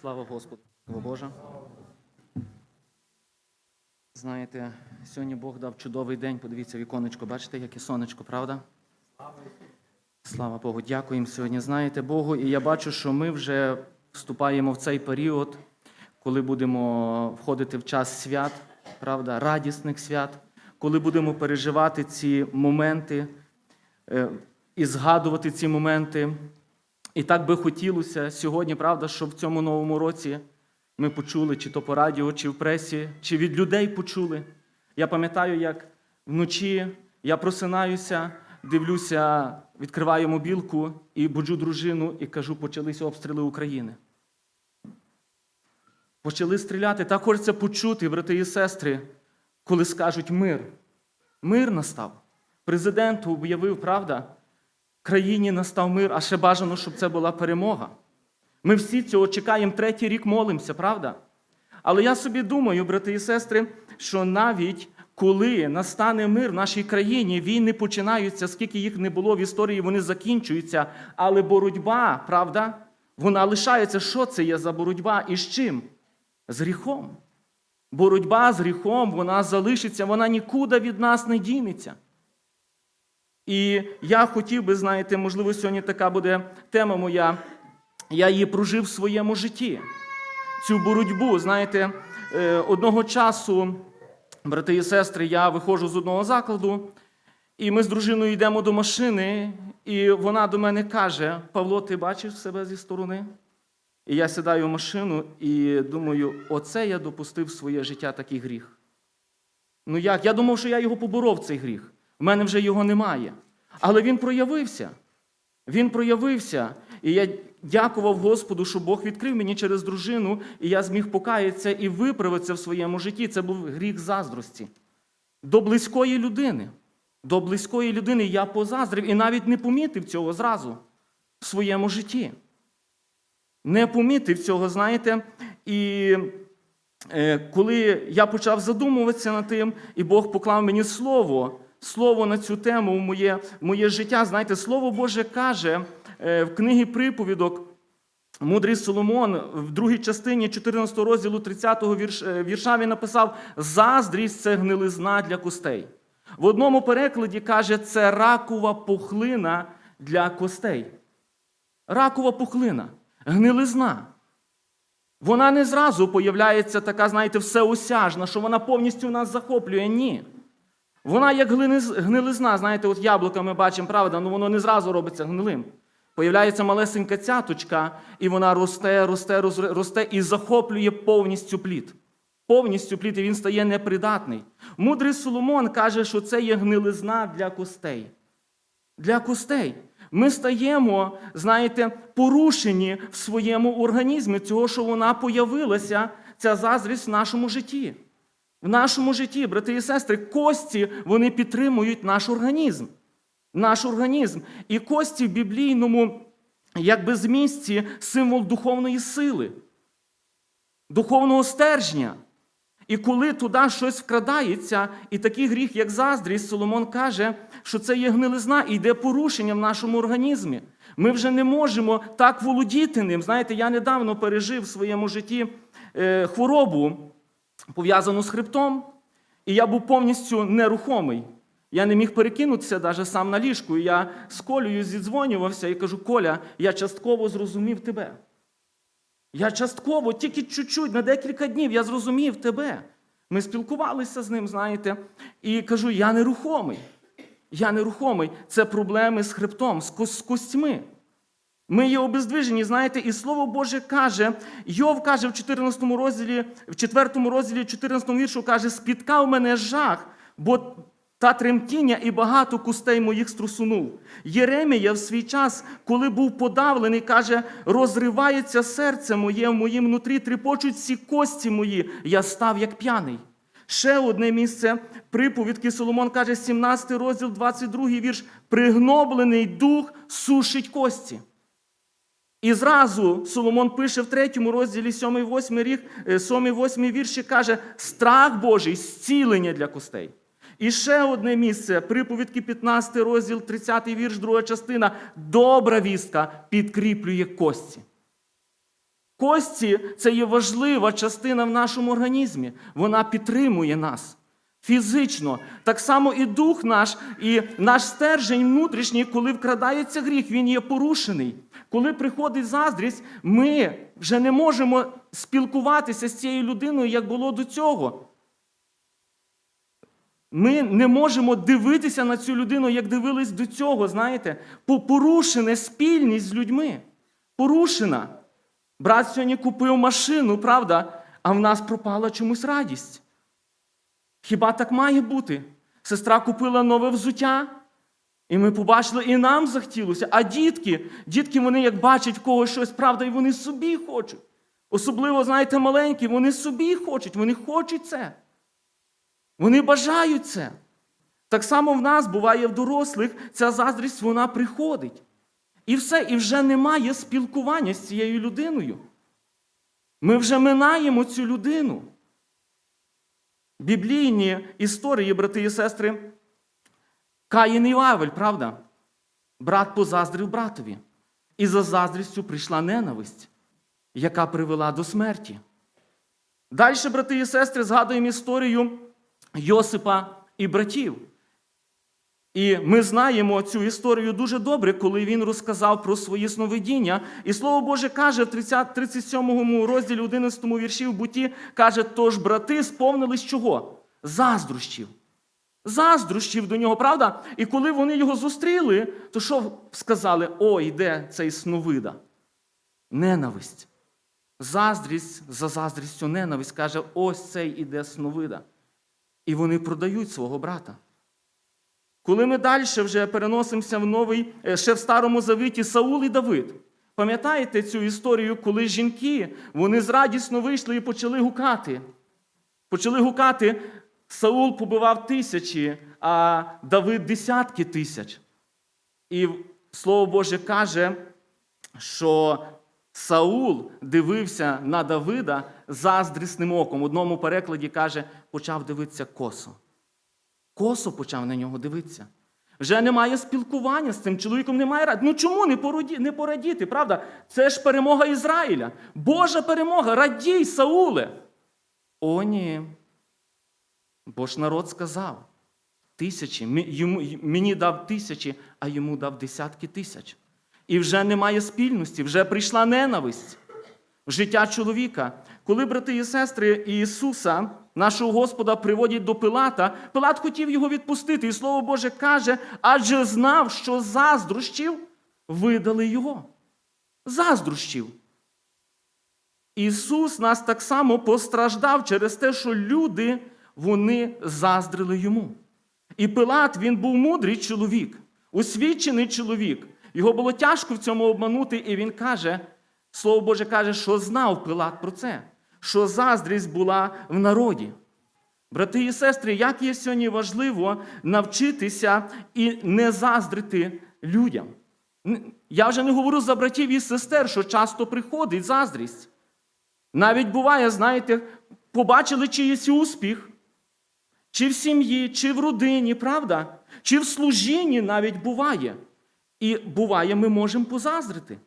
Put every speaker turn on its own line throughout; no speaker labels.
Слава Господу, Боже. Знаєте, сьогодні Бог дав чудовий день. Подивіться віконечко, бачите, яке сонечко, правда? Слава Богу, дякуємо сьогодні. Знаєте Богу, і я бачу, що ми вже вступаємо в цей період, коли будемо входити в час свят, правда, радісних свят, коли будемо переживати ці моменти е, і згадувати ці моменти. І так би хотілося сьогодні, правда, щоб в цьому новому році ми почули, чи то по радіо, чи в пресі, чи від людей почули. Я пам'ятаю, як вночі я просинаюся, дивлюся, відкриваю мобілку і буджу дружину і кажу, почалися обстріли України. Почали стріляти. Так хочеться почути, брати і сестри, коли скажуть мир. Мир настав. Президент об'явив, правда, країні настав мир, а ще бажано, щоб це була перемога. Ми всі цього чекаємо, третій рік молимося, правда? Але я собі думаю, брати і сестри, що навіть коли настане мир в нашій країні, війни починаються, скільки їх не було в історії, вони закінчуються. Але боротьба, правда, вона лишається. Що це є за боротьба і з чим? З гріхом. Боротьба з гріхом, вона залишиться, вона нікуди від нас не дінеться. І я хотів би, знаєте, можливо, сьогодні така буде тема моя. Я її прожив в своєму житті. Цю боротьбу, знаєте, е, одного часу, брати і сестри, я виходжу з одного закладу, і ми з дружиною йдемо до машини, і вона до мене каже: Павло, ти бачиш себе зі сторони? І я сідаю в машину і думаю, оце я допустив в своє життя такий гріх. Ну як? Я думав, що я його поборов, цей гріх. В мене вже його немає. Але він проявився. Він проявився. І я дякував Господу, що Бог відкрив мені через дружину, і я зміг покаятися і виправитися в своєму житті. Це був гріх заздрості. До близької людини. До близької людини я позаздрив і навіть не помітив цього зразу в своєму житті. Не помітив цього, знаєте. І е, коли я почав задумуватися над тим, і Бог поклав мені слово, слово на цю тему в моє, в моє життя, знаєте, Слово Боже каже е, в книгі приповідок. Мудрий Соломон в другій частині 14 розділу 30 вірш, е, вірша він написав: Заздрість це гнилизна для костей. В одному перекладі каже, це ракова пухлина для костей. Ракова пухлина, гнилизна. Вона не зразу появляється така, знаєте, всеосяжна, що вона повністю нас захоплює. Ні. Вона як гнилизна, знаєте, от яблука ми бачимо, правда, ну воно не зразу робиться гнилим. Появляється малесенька цяточка, і вона росте, росте, росте і захоплює повністю плід. Повністю плід, і він стає непридатний. Мудрий Соломон каже, що це є гнилизна для костей. Для костей. Ми стаємо, знаєте, порушені в своєму організмі, цього, що вона появилася, ця заздрість в нашому житті. В нашому житті, брати і сестри, кості вони підтримують наш організм. Наш організм. І кості в біблійному, якби змісті, символ духовної сили, духовного стержня. І коли туди щось вкрадається, і такий гріх, як заздрість, Соломон каже, що це є гнилизна і йде порушення в нашому організмі. Ми вже не можемо так володіти ним. Знаєте, я недавно пережив в своєму житті е, хворобу, пов'язану з хребтом, і я був повністю нерухомий. Я не міг перекинутися навіть сам на ліжку. І я з Колею зідзвонювався і кажу: Коля, я частково зрозумів тебе. Я частково, тільки чуть-чуть, на декілька днів я зрозумів тебе. Ми спілкувалися з ним, знаєте, і кажу: я нерухомий. Я нерухомий. Це проблеми з хребтом, з костьми. Ми є обездвижені, знаєте, і Слово Боже каже, Йов каже в 14 розділі, в 4 розділі, 14 віршу каже, спіткав мене жах, бо та тремтіння і багато кустей моїх струсунув. Єремія в свій час, коли був подавлений, каже, розривається серце моє в моїм внутрі, тріпочуть всі кості мої, я став як п'яний. Ще одне місце приповідки Соломон каже, 17 розділ, 22 вірш, пригноблений дух сушить кості. І зразу Соломон пише в третьому розділі 7-8 рік, 7-8 вірші, каже, страх Божий, зцілення для костей. І ще одне місце, приповідки 15 розділ, 30 вірш, друга частина. Добра вістка підкріплює кості. Кості це є важлива частина в нашому організмі. Вона підтримує нас фізично. Так само і дух наш, і наш стержень внутрішній, коли вкрадається гріх, він є порушений. Коли приходить заздрість, ми вже не можемо спілкуватися з цією людиною, як було до цього. Ми не можемо дивитися на цю людину, як дивились до цього, знаєте, По- порушена спільність з людьми. Порушена. Брат сьогодні купив машину, правда, а в нас пропала чомусь радість. Хіба так має бути? Сестра купила нове взуття, і ми побачили, і нам захотілося. А дітки, дітки, вони як бачать в когось щось, правда, і вони собі хочуть. Особливо, знаєте, маленькі, вони собі хочуть, вони хочуть це. Вони бажають це. Так само в нас буває в дорослих, ця заздрість вона приходить. І все, і вже немає спілкування з цією людиною. Ми вже минаємо цю людину. Біблійні історії, брати і сестри, Каїн і Авель, правда? Брат позаздрив братові. І за заздрістю прийшла ненависть, яка привела до смерті. Далі, брати і сестри, згадуємо історію Йосипа і братів. І ми знаємо цю історію дуже добре, коли він розказав про свої сновидіння. І Слово Боже каже в 30, 37 розділі 11 вірші в буті, каже, тож брати сповнились чого? Заздрощів. Заздрощів до нього, правда? І коли вони його зустріли, то що сказали? О, йде цей сновида. Ненависть. Заздрість за заздрістю ненависть каже, ось цей іде сновида. І вони продають свого брата. Коли ми далі вже переносимося в новий, е, ще в старому завіті Саул і Давид. Пам'ятаєте цю історію, коли жінки вони зрадісно вийшли і почали гукати. Почали гукати, Саул побивав тисячі, а Давид десятки тисяч. І Слово Боже каже, що Саул дивився на Давида заздрісним оком. В одному перекладі каже, почав дивитися косо. Косо почав на нього дивитися. Вже немає спілкування з цим чоловіком, немає ради. Ну чому не, породі, не порадіти, правда? Це ж перемога Ізраїля. Божа перемога, радій, Сауле. О, ні. Бо ж народ сказав: тисячі, мені дав тисячі, а йому дав десятки тисяч. І вже немає спільності, вже прийшла ненависть в життя чоловіка. Коли брати і сестри Ісуса, нашого Господа, приводять до Пилата, Пилат хотів його відпустити, і Слово Боже каже, адже знав, що заздрощів видали його. Заздрощів. Ісус нас так само постраждав через те, що люди вони заздрили йому. І Пилат, він був мудрий чоловік, освічений чоловік. Його було тяжко в цьому обманути, і він каже, Слово Боже каже, що знав Пилат про це, що заздрість була в народі. Брати і сестри, як є сьогодні важливо навчитися і не заздрити людям. Я вже не говорю за братів і сестер, що часто приходить заздрість. Навіть буває, знаєте, побачили чиїсь успіх, чи в сім'ї, чи в родині, правда? Чи в служінні навіть буває. І буває, ми можемо позаздрити.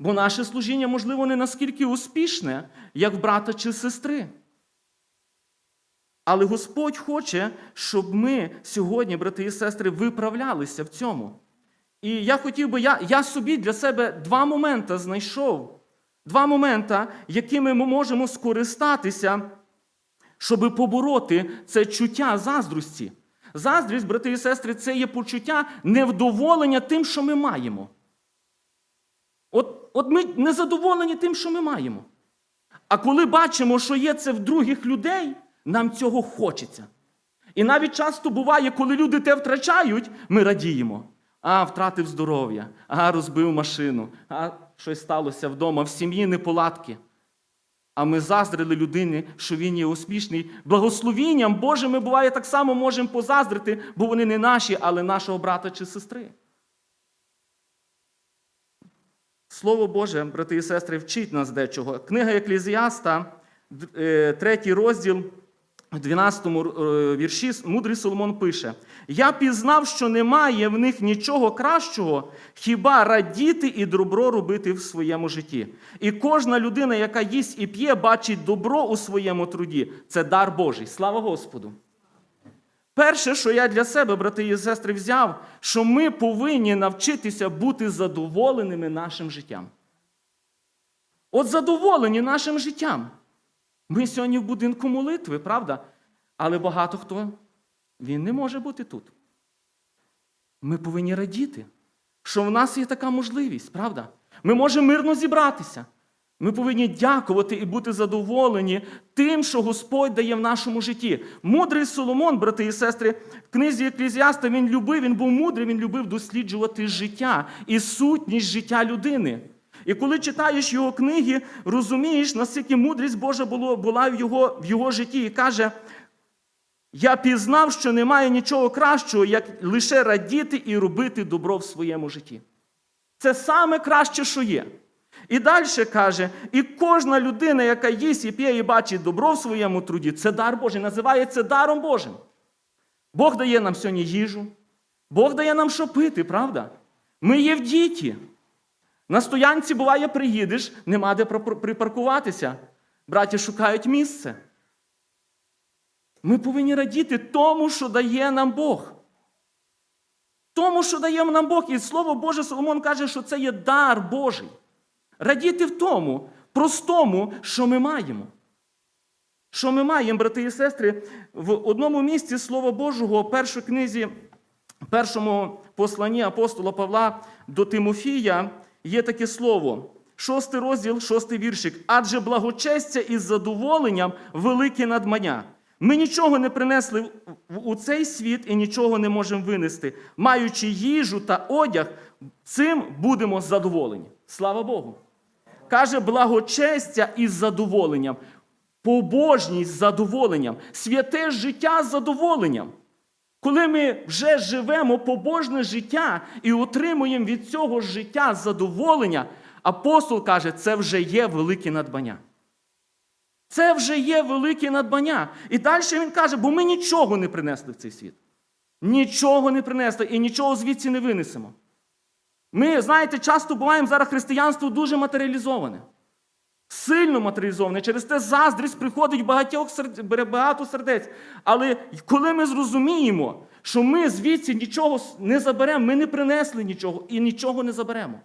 Бо наше служіння, можливо, не наскільки успішне, як в брата чи сестри. Але Господь хоче, щоб ми сьогодні, брати і сестри, виправлялися в цьому. І я хотів би, я, я собі для себе два моменти знайшов. Два моменти, якими ми можемо скористатися, щоб побороти це чуття заздрості. Заздрість, брати і сестри, це є почуття невдоволення тим, що ми маємо. От, от ми не задоволені тим, що ми маємо. А коли бачимо, що є це в других людей, нам цього хочеться. І навіть часто буває, коли люди те втрачають, ми радіємо. А, втратив здоров'я, а розбив машину, а щось сталося вдома, в сім'ї неполадки. А ми заздрили людині, що він є успішний. Благословінням Божим ми буває так само можемо позаздрити, бо вони не наші, але нашого брата чи сестри. Слово Боже, брати і сестри, вчить нас дечого. Книга Еклезіаста, е, третій розділ в 12 е, вірші мудрий Соломон пише: Я пізнав, що немає в них нічого кращого, хіба радіти і добро робити в своєму житті. І кожна людина, яка їсть і п'є, бачить добро у своєму труді. Це дар Божий. Слава Господу! Перше, що я для себе, брати і сестри, взяв, що ми повинні навчитися бути задоволеними нашим життям. От задоволені нашим життям. Ми сьогодні в будинку молитви, правда? Але багато хто він не може бути тут. Ми повинні радіти, що в нас є така можливість, правда? Ми можемо мирно зібратися. Ми повинні дякувати і бути задоволені тим, що Господь дає в нашому житті. Мудрий Соломон, брати і сестри, в книзі Еклезіаста він любив, він був мудрий, він любив досліджувати життя і сутність життя людини. І коли читаєш його книги, розумієш, наскільки мудрість Божа була в його, в його житті, і каже: Я пізнав, що немає нічого кращого, як лише радіти і робити добро в своєму житті. Це саме краще, що є. І далі каже: і кожна людина, яка їсть і п'є і бачить добро в своєму труді, це дар Божий, називається даром Божим. Бог дає нам сьогодні їжу, Бог дає нам що пити, правда? Ми є в діті. На стоянці буває, приїдеш, нема де припаркуватися. Браті шукають місце. Ми повинні радіти тому, що дає нам Бог. Тому, що дає нам Бог. І Слово Боже Соломон каже, що це є дар Божий. Радіти в тому, простому, що ми маємо. Що ми маємо, брати і сестри, в одному місці Слова Божого, першій книзі, першому посланні апостола Павла до Тимофія, є таке слово. Шостий розділ, шостий віршик. Адже благочестя із задоволенням велике надмання. Ми нічого не принесли у цей світ і нічого не можемо винести. Маючи їжу та одяг, цим будемо задоволені. Слава Богу! Каже, благочестя із задоволенням, побожність з задоволенням, святе життя з задоволенням. Коли ми вже живемо побожне життя і отримуємо від цього життя задоволення, апостол каже, це вже є велике надбання. Це вже є велике надбання. І далі він каже, бо ми нічого не принесли в цей світ. Нічого не принесли і нічого звідси не винесемо. Ми, знаєте, часто буваємо зараз християнство дуже матеріалізоване. Сильно матеріалізоване. Через те заздрість приходить багатьох багато сердець. Але коли ми зрозуміємо, що ми звідси нічого не заберемо, ми не принесли нічого і нічого не заберемо.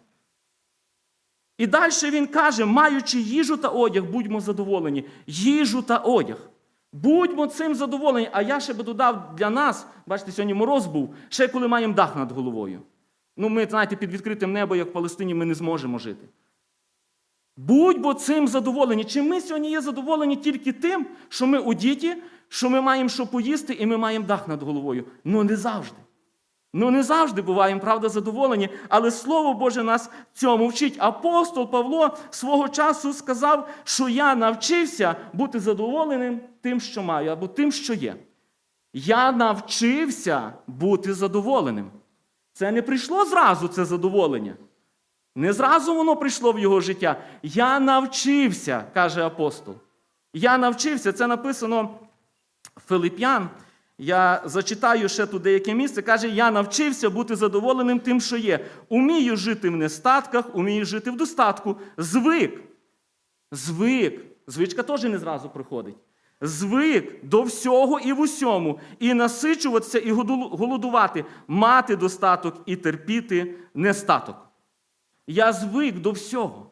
І далі він каже, маючи їжу та одяг, будьмо задоволені. Їжу та одяг. Будьмо цим задоволені. А я ще би додав для нас, бачите, сьогодні мороз був, ще коли маємо дах над головою. Ну, ми, знаєте, під відкритим небом, як в Палестині, ми не зможемо жити. Будьмо цим задоволені. Чи ми сьогодні є задоволені тільки тим, що ми у діті, що ми маємо що поїсти і ми маємо дах над головою? Ну, не завжди. Ну, не завжди буваємо, правда, задоволені, але Слово Боже нас цьому вчить. Апостол Павло свого часу сказав, що я навчився бути задоволеним тим, що маю, або тим, що є. Я навчився бути задоволеним. Це не прийшло зразу, це задоволення. Не зразу воно прийшло в його життя. Я навчився, каже апостол. Я навчився, це написано Филип'ян. Я зачитаю ще тут деяке місце. Каже, я навчився бути задоволеним тим, що є. Умію жити в нестатках, умію жити в достатку. Звик. Звик. Звичка теж не зразу приходить. Звик до всього і в усьому, і насичуватися, і голодувати, мати достаток і терпіти нестаток. Я звик до всього.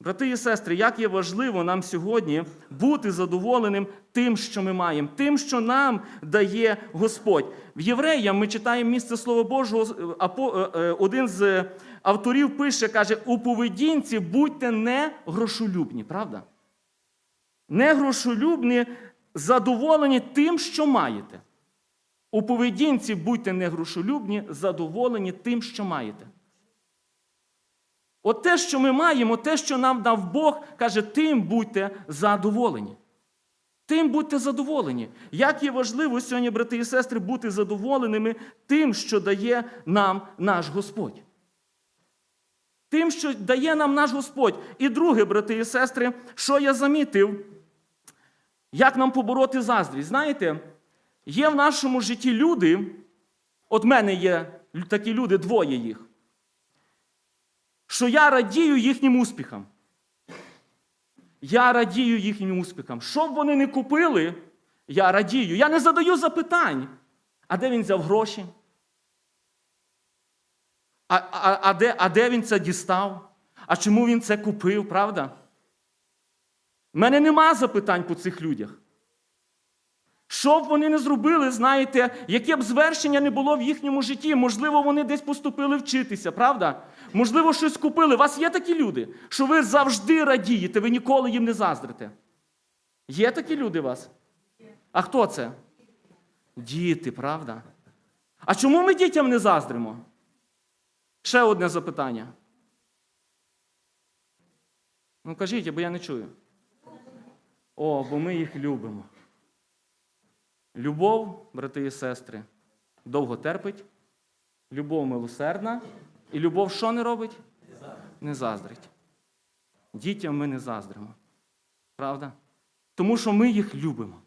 Брати і сестри, як є важливо нам сьогодні бути задоволеним тим, що ми маємо, тим, що нам дає Господь. В Євреям ми читаємо місце Слова Божого, е, е, один з авторів пише, каже, у поведінці будьте не грошолюбні, правда? Не грошолюбні, задоволені тим, що маєте. У поведінці будьте не грошолюбні, задоволені тим, що маєте. От те, що ми маємо, те, що нам дав Бог, каже, тим будьте задоволені. Тим будьте задоволені. Як є важливо сьогодні, брати і сестри, бути задоволеними тим, що дає нам наш Господь. Тим, що дає нам наш Господь. І друге, брати і сестри, що я замітив, Як нам побороти заздрість? Знаєте, є в нашому житті люди, от мене є такі люди, двоє їх, що я радію їхнім успіхам. Я радію їхнім успіхам. Що б вони не купили, я радію. Я не задаю запитань. А де він взяв гроші? А, а, а, де, а де він це дістав? А чому він це купив, правда? У мене нема запитань по цих людях. Що б вони не зробили, знаєте, яке б звершення не було в їхньому житті, можливо, вони десь поступили вчитися, правда? Можливо, щось купили. У вас є такі люди, що ви завжди радієте, ви ніколи їм не заздрите. Є такі люди у вас? А хто це? Діти, правда? А чому ми дітям не заздримо? Ще одне запитання. Ну, кажіть, бо я не чую. О, бо ми їх любимо. Любов, брати і сестри, довго терпить, любов милосердна, і любов що не робить? Не заздрить. Дітям ми не заздримо. Правда? Тому що ми їх любимо.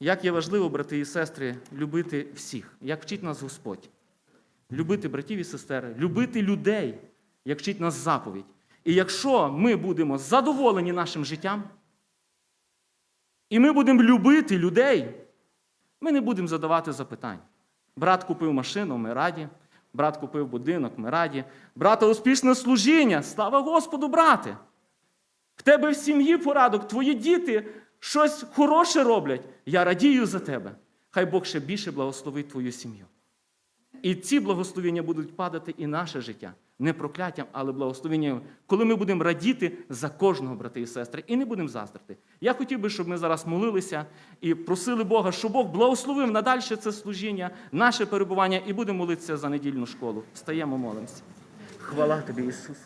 Як є важливо, брати і сестри, любити всіх, як вчить нас Господь. Любити братів і сестер, любити людей, як вчить нас заповідь. І якщо ми будемо задоволені нашим життям, і ми будемо любити людей, ми не будемо задавати запитань. Брат купив машину, ми раді. Брат купив будинок, ми раді. Брата успішне служіння. Слава Господу, брате! В тебе в сім'ї порадок, твої діти щось хороше роблять. Я радію за тебе. Хай Бог ще більше благословить твою сім'ю. І ці благословення будуть падати і наше життя. Не прокляттям, але благословенням, коли ми будемо радіти за кожного брати і сестри, і не будемо заздрити. Я хотів би, щоб ми зараз молилися і просили Бога, щоб Бог благословив надальше це служіння, наше перебування, і будемо молитися за недільну школу. Встаємо, молимося. Хвала тобі, Ісусе.